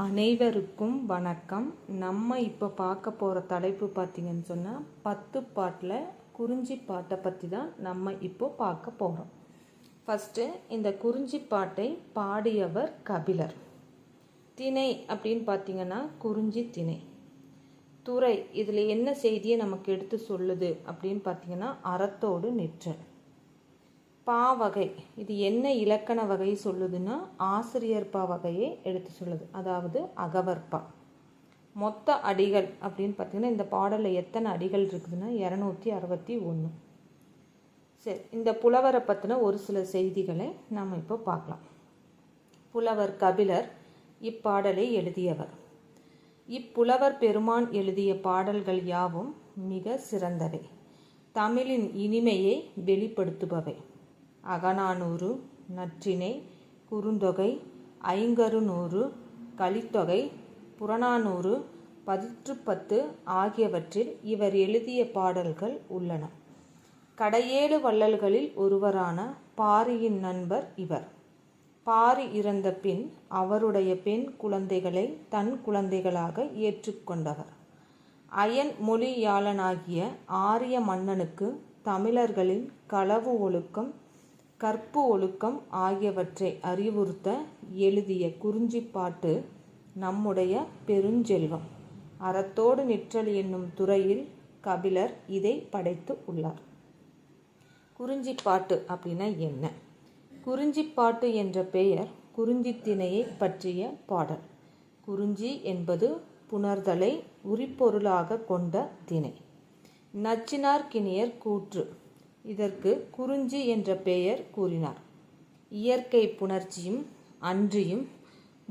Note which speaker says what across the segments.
Speaker 1: அனைவருக்கும் வணக்கம். நம்ம இப்போ பார்க்க போகிற தலைப்பு பார்த்தீங்கன்னு சொன்னால் பத்து பாட்டில் குறிஞ்சி பாட்டை பற்றி தான் நம்ம இப்போ பார்க்க போகிறோம் ஃபஸ்ட்டு இந்த குறிஞ்சி பாட்டை பாடியவர் கபிலர். திணை அப்படின்னு பார்த்தீங்கன்னா குறிஞ்சி திணை. துறை இதில் என்ன செய்தியை நமக்கு எடுத்து சொல்லுது அப்படின்னு பார்த்தீங்கன்னா அறத்தோடு நிற்றல். பா வகை இது என்ன இலக்கண வகை சொல்லுதுன்னா ஆசிரியர் பா வகையை எடுத்து சொல்லுது. அதாவது அகவற்பா மொத்த அடிகள் அப்படின்னு பார்த்தீங்கன்னா இந்த பாடலில் எத்தனை அடிகள் இருக்குதுன்னா இரநூத்தி அறுபத்தி ஒன்று சரி இந்த புலவரை பற்றின ஒரு சில செய்திகளை நாம் இப்போ பார்க்கலாம். புலவர் கபிலர் இப்பாடலை எழுதியவர். இப்புலவர் பெருமான் எழுதிய பாடல்கள் யாவும் மிக சிறந்தவை. தமிழின் இனிமையை வெளிப்படுத்துபவை. அகநானூறு நற்றினை குறுந்தொகை ஐங்கருநூறு கலித்தொகை புறநானூறு பதிற்றுப்பத்து ஆகியவற்றில் இவர் எழுதிய பாடல்கள் உள்ளன. கடையேழு வள்ளல்களில் ஒருவரான பாரியின் நண்பர் இவர். பாரி இறந்த பின் அவருடைய பெண் குழந்தைகளை தன் குழந்தைகளாக ஏற்றுக்கொண்டவர். அயன் மொழியாளனாகிய ஆரிய மன்னனுக்கு தமிழர்களின் களவு ஒழுக்கம் கற்பு ஒழுக்கம் ஆகியவற்றை அறிவுறுத்த எழுதிய குறிஞ்சிப்பாட்டு நம்முடைய பெருஞ்செல்வம். அறத்தோடு நிற்றல் என்னும் துறையில் கபிலர் இதை படைத்து உள்ளார். குறிஞ்சிப்பாட்டு அப்படின்னா என்ன? குறிஞ்சிப்பாட்டு என்ற பெயர் குறிஞ்சி திணையை பற்றிய பாடல். குறிஞ்சி என்பது புணர்தலை உரிப்பொருளாக கொண்ட திணை. நச்சினார்கினியர் கூற்று. இதற்கு குறிஞ்சி என்ற பெயர் கூறினார். இயற்கை புணர்ச்சியும் அன்றியும்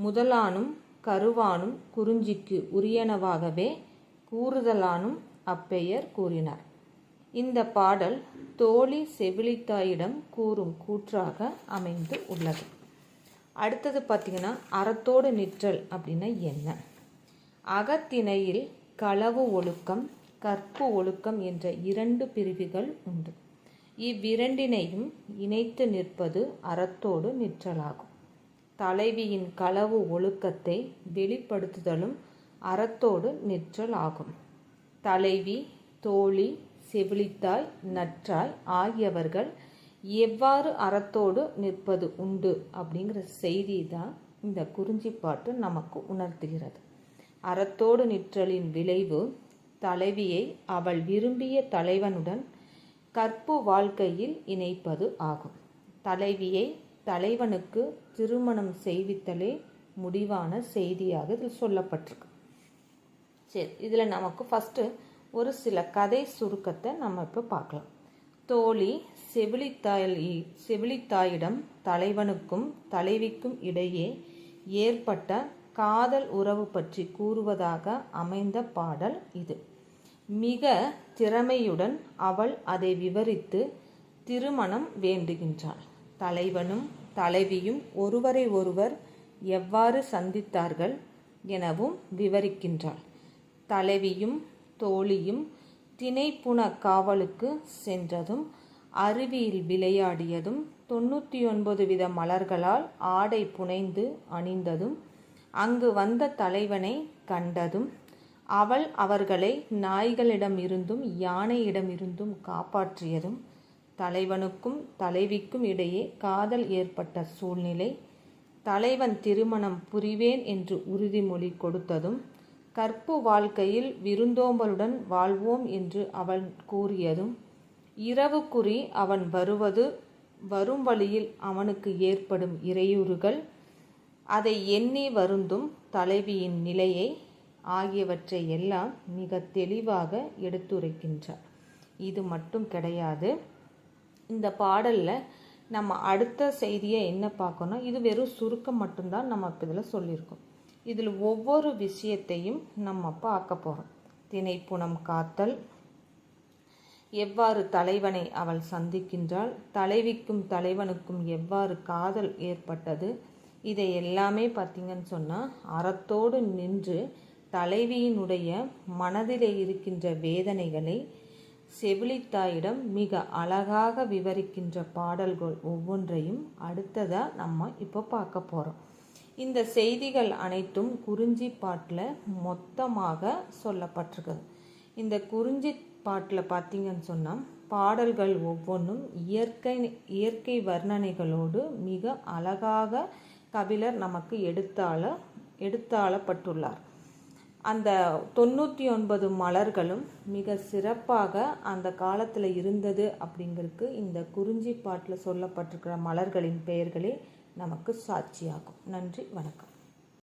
Speaker 1: முதலானும் கருவானும் குறிஞ்சிக்கு உரியனவாகவே கூறுதலானும் அப்பெயர் கூறினார். இந்த பாடல் தோழி செவிலித்தாயிடம் கூறும் கூற்றாக அமைந்து உள்ளது. அடுத்தது பார்த்திங்கன்னா அறத்தோடு நிற்றல் அப்படின்னா என்ன? அகத்திணையில் களவு ஒழுக்கம் கற்பு ஒழுக்கம் என்ற இரண்டு பிரிவுகள் உண்டு. இவ்விரண்டினையும் இணைத்து நிற்பது அறத்தோடு நிற்றலாகும். தலைவியின் களவு ஒழுக்கத்தை வெளிப்படுத்துதலும் அறத்தோடு நிற்றல் ஆகும் தலைவி தோழி செவிலித்தாய் நற்றாய் ஆகியவர்கள் எவ்வாறு அறத்தோடு நிற்பது உண்டு அப்படிங்கிற செய்தி தான் இந்த குறிஞ்சிப்பாட்டு நமக்கு உணர்த்துகிறது. அறத்தோடு நிற்றலின் விளைவு தலைவியை அவள் விரும்பிய தலைவனுடன் கற்பு வாழ்க்கையில் இணைப்பது ஆகும். தலைவியை தலைவனுக்கு திருமணம் செய்வித்தலே முடிவான செய்தியாக இதில் சொல்லப்பட்டிருக்கு. சரி இதில் நமக்கு ஃபஸ்ட்டு ஒரு சில கதை சுருக்கத்தை நம்ம இப்போ பார்க்கலாம். தோழி செவிலித்தாய் செவிலித்தாயிடம் தலைவனுக்கும் தலைவிக்கும் இடையே ஏற்பட்ட காதல் உறவு பற்றி கூறுவதாக அமைந்த பாடல் இது. மிக திறமையுடன் அவள் அதை விவரித்து திருமணம் வேண்டுகின்றாள். தலைவனும் தலைவியும் ஒருவரை ஒருவர் எவ்வாறு சந்தித்தார்கள் எனவும் விவரிக்கின்றாள். தலைவியும் தோழியும் திணைப்புண காவலுக்கு சென்றதும் அருவியில் விளையாடியதும் தொண்ணூற்றி ஒன்பது வித மலர்களால் ஆடை புனைந்து அணிந்ததும் அங்கு வந்த தலைவனை கண்டதும் அவள் அவர்களை நாய்களிடமிருந்தும் யானையிடமிருந்தும் காப்பாற்றியதும் தலைவனுக்கும் தலைவிக்கும் இடையே காதல் ஏற்பட்ட சூழ்நிலை தலைவன் திருமணம் புரிவேன் என்று உறுதிமொழி கொடுத்ததும் கற்பு வாழ்க்கையில் விருந்தோம்பலுடன் வாழ்வோம் என்று அவன் கூறியதும் இரவுக்குறி அவன் வருவது வரும் வழியில் அவனுக்கு ஏற்படும் இறையூறுகள் அதை எண்ணி வருந்தும் தலைவியின் நிலையை ஆகியவற்றை எல்லாம் மிக தெளிவாக எடுத்துரைக்கின்றார். இது மட்டும் கிடையாது. இந்த பாடலில் நம்ம அடுத்த செய்தியை என்ன பார்க்கணும் இது வெறும் சுருக்கம் மட்டும்தான் நம்ம இப்போ இதில் சொல்லியிருக்கோம். இதில் ஒவ்வொரு விஷயத்தையும் நம்ம பார்க்க போகிறோம் திணைப்புணம் காத்தல். எவ்வாறு தலைவனை அவள் சந்திக்கின்றாள்? தலைவிக்கும் தலைவனுக்கும் எவ்வாறு காதல் ஏற்பட்டது? இதை எல்லாமே பார்த்திங்கன்னு சொன்னால் அறத்தோடு நின்று தலைவியினுடைய மனதிலே இருக்கின்ற வேதனைகளை செவிலித்தாயிடம் மிக அழகாக விவரிக்கின்ற பாடல்கள் ஒவ்வொன்றையும் அடுத்ததாக நம்ம இப்போ பார்க்க போகிறோம் இந்த செய்திகள் அனைத்தும் குறிஞ்சி பாட்டில் மொத்தமாக சொல்லப்பட்டிருக்குது. இந்த குறிஞ்சி பாட்டில் பார்த்தீங்கன்னு சொன்னால் பாடல்கள் ஒவ்வொன்றும் இயற்கை இயற்கை வர்ணனைகளோடு மிக அழகாக கபிலர் நமக்கு எடுத்தாள எடுத்தாளப்பட்டுள்ளார். அந்த தொண்ணூற்றி ஒன்பது மலர்களும் மிக சிறப்பாக அந்த காலத்தில் இருந்தது அப்படிங்கிறதுக்கு இந்த குறிஞ்சி பாட்டில் சொல்லப்பட்டிருக்கிற மலர்களின் பெயர்களே நமக்கு சாட்சியாகும். நன்றி வணக்கம்.